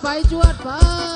Faz o arpão.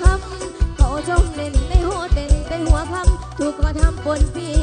ทำเขาจมเด่นในหัวเต็นในหัวคำถูกกระทำบนพี่